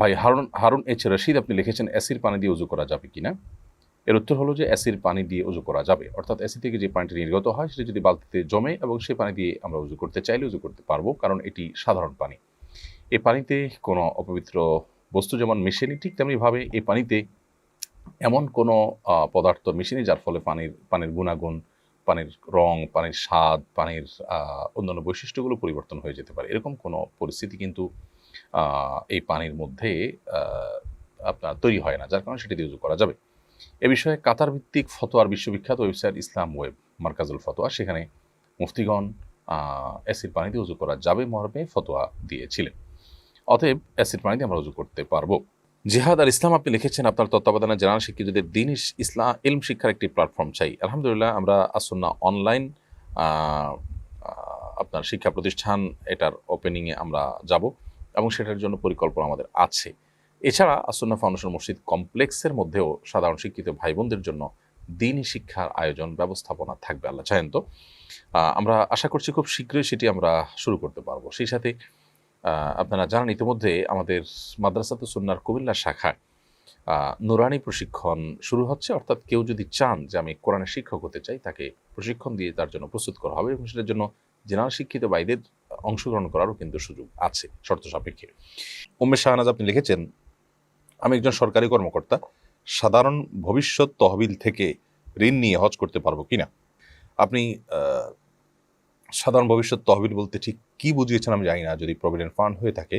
ভাই হারুন হারুন এইচ রশিদ, আপনি লিখেছেন, অ্যাসির পানি দিয়ে উজু করা যাবে কিনা? এর উত্তর হলো যে, অ্যাসির পানি দিয়ে উজু করা যাবে। অর্থাৎ অ্যাসি থেকে যে পানিটি নির্গত হয়, সেটা যদি বালতিতে জমে এবং সেই পানি দিয়ে আমরা উজু করতে চাইলে উজু করতে পারব, কারণ এটি সাধারণ পানি। এই পানিতে কোনো অপবিত্র বস্তু যেমন মেশেনি, ঠিক তেমনিভাবে এই পানিতে এমন কোনো পদার্থ মেশেনি যার ফলে পানির পানির গুণাগুণ, পানির রং, পানির স্বাদ, পানির অন্যান্য বৈশিষ্ট্যগুলো পরিবর্তন হয়ে যেতে পারে। এরকম কোনো পরিস্থিতি কিন্তু এই পানির মধ্যে আপনার তৈরি হয় না, যার কারণে সেটি দিয়ে করা যাবে। এ বিষয়ে কাতার ভিত্তিক ফতোয়ার বিশ্ববিখ্যাত ওয়েবসাইট ইসলাম ওয়েব, মার্কাজুল ফতোয়া, সেখানে মুফতিগণ অ্যাসিড পানিতে উজু করা যাবে মর্মে ফতোয়া দিয়েছিলেন। অতএব অ্যাসিড পানিতে আমরা উজু করতে পারব। জেহাদ আর ইসলাম আপনি লিখেছেন, আপনার তত্ত্বাবধানে জানান শিক্ষিতদের দিন ইসলাম, ইলম শিক্ষার একটি প্ল্যাটফর্ম চাই। আলহামদুলিল্লাহ, আমরা আসন্না অনলাইন আপনার শিক্ষা প্রতিষ্ঠান, এটার ওপেনিংয়ে আমরা যাব। এবং সেটার জন্য পরিকল্পনা আমাদের আছে। এছাড়া আসন্না ফাউন্ডেশন মসজিদ কমপ্লেক্সের মধ্যেও সাধারণ শিক্ষিত ভাই বোনদের জন্য দিনই শিক্ষার আয়োজন ব্যবস্থাপনা থাকবে, আল্লাহ চাহেন তো। আমরা আশা করছি খুব শীঘ্রই সেটি আমরা শুরু করতে পারব। সেই সাথে আপনারা জানেন ইতিমধ্যে আমাদের মাদ্রাসাতে সুন্নার কুমিল্লা শাখায় নুরানি প্রশিক্ষণ শুরু হচ্ছে। অর্থাৎ কেউ যদি চান যে আমি কোরআনের শিক্ষক হতে চাই, তাকে প্রশিক্ষণ দিয়ে তার জন্য প্রস্তুত করা হবে এবং সেটার জন্য জেনারেল শিক্ষিত ভাইদের অংশগ্রহণ করারও কিন্তু সুযোগ আছে, শর্ত সাপেক্ষে। উমেশ শাহনাজ আপনি লিখেছেন, আমি একজন সরকারি কর্মকর্তা, সাধারণ ভবিষ্যৎ তহবিল থেকে ঋণ নিয়ে হজ করতে পারব কিনা আপনি সাধারণ ভবিষ্যৎ তহবিল বলতে ঠিক কি বুঝিয়েছেন আমি জানি না। যদি প্রভিডেন্ট ফান্ড হয়ে থাকে,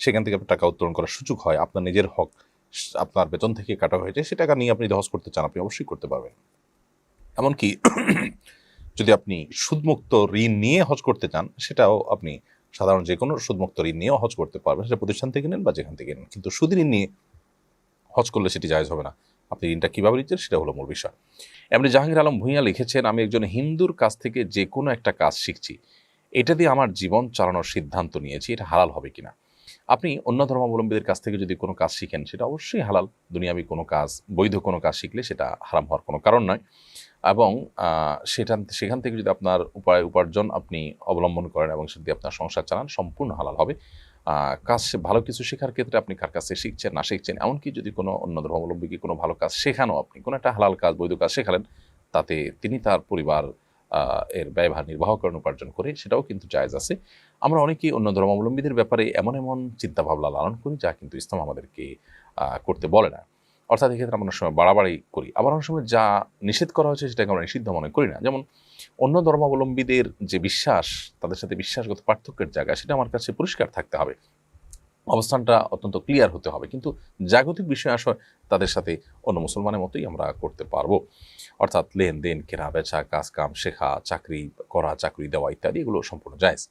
সেখান থেকে টাকা উত্তোলন করার সুযোগ হয়, আপনার নিজের হক, আপনার বেতন থেকে কাটা হয়েছে, সে টাকা নিয়ে আপনি হজ করতে চান, আপনি অবশ্যই করতে পারবেন। এমনকি যদি আপনি সুদমুক্ত ঋণ নিয়ে হজ করতে চান, সেটাও আপনি সাধারণ যে কোনো সুদমুক্ত ঋণ নিয়েও হজ করতে পারবেন। সেটা প্রতিষ্ঠান থেকে নেন বা যেখান থেকে নেন। কিন্তু সুদ ঋণ নিয়ে হজ করলে সেটি জায়জ হবে না। আপনি ঋণটা কীভাবে নিচ্ছেন, সেটা হলো মূল বিষয়। এমনি জাহাঙ্গীর আলম ভূঁইয়া লিখেছেন, আমি একজন হিন্দুর কাছ থেকে যে কোনো একটা কাজ শিখছি। এটা দিয়ে আমার জীবন চালানোর সিদ্ধান্ত নিয়েছি, এটা হালাল হবে কিনা? আপনি অন্য ধর্মাবলম্বীদের কাছ থেকে যদি কোনো কাজ শিখেন, সেটা অবশ্যই হালাল। দুনিয়াবি কোনো কাজ, বৈধ কোনো কাজ শিখলে সেটা হারাম হওয়ার কোনো কারণ নয়। এবং সেটা সেখান থেকে যদি আপনার উপায়, উপার্জন আপনি অবলম্বন করেন এবং সেটা আপনার সংসার চালান, সম্পূর্ণ হালাল হবে। কাজ ভালো কিছু শেখার ক্ষেত্রে আপনি কার কাছে শিখছেন, না শিখছেন, এমনকি যদি কোনো অন্য ধর্মাবলম্বীকে কোনো ভালো কাজ শেখানো আপনি, কোনো একটা হালাল কাজ, বৈধ কাজ শেখালেন, তাতে তিনি তার পরিবার এর ব্যয়ভার নির্বাহ করেন, উপার্জন করে, সেটাও কিন্তু জায়জ আছে। আমরা অনেকেই অন্য ধর্মাবলম্বীদের ব্যাপারে এমন এমন চিন্তাভাবনা লালন করি যা কিন্তু ইসলাম আমাদেরকে করতে বলে না। অর্থাৎ এক্ষেত্রে আমরা অনেক সময় বাড়াবাড়ি করি। আবার অনেক সময় যা নিষেধ করা হয়েছে সেটাকে আমরা নিষিদ্ধ মনে করি না। যেমন অন্য ধর্মাবলম্বীদের যে বিশ্বাস, তাদের সাথে বিশ্বাসগত পার্থক্যের জায়গা, সেটা আমার কাছে পরিষ্কার থাকতে হবে। অবস্থানটা অত্যন্ত ক্লিয়ার হতে হবে। কিন্তু জাগতিক বিষয় আসলে তাদের সাথে অন্য মুসলমানের মতোই আমরা করতে পারব। অর্থাৎ লেনদেন কেনা বেচা কাজ কাম শেখা, চাকরি করা, চাকরি দেওয়া ইত্যাদি এগুলো সম্পূর্ণ জায়জ।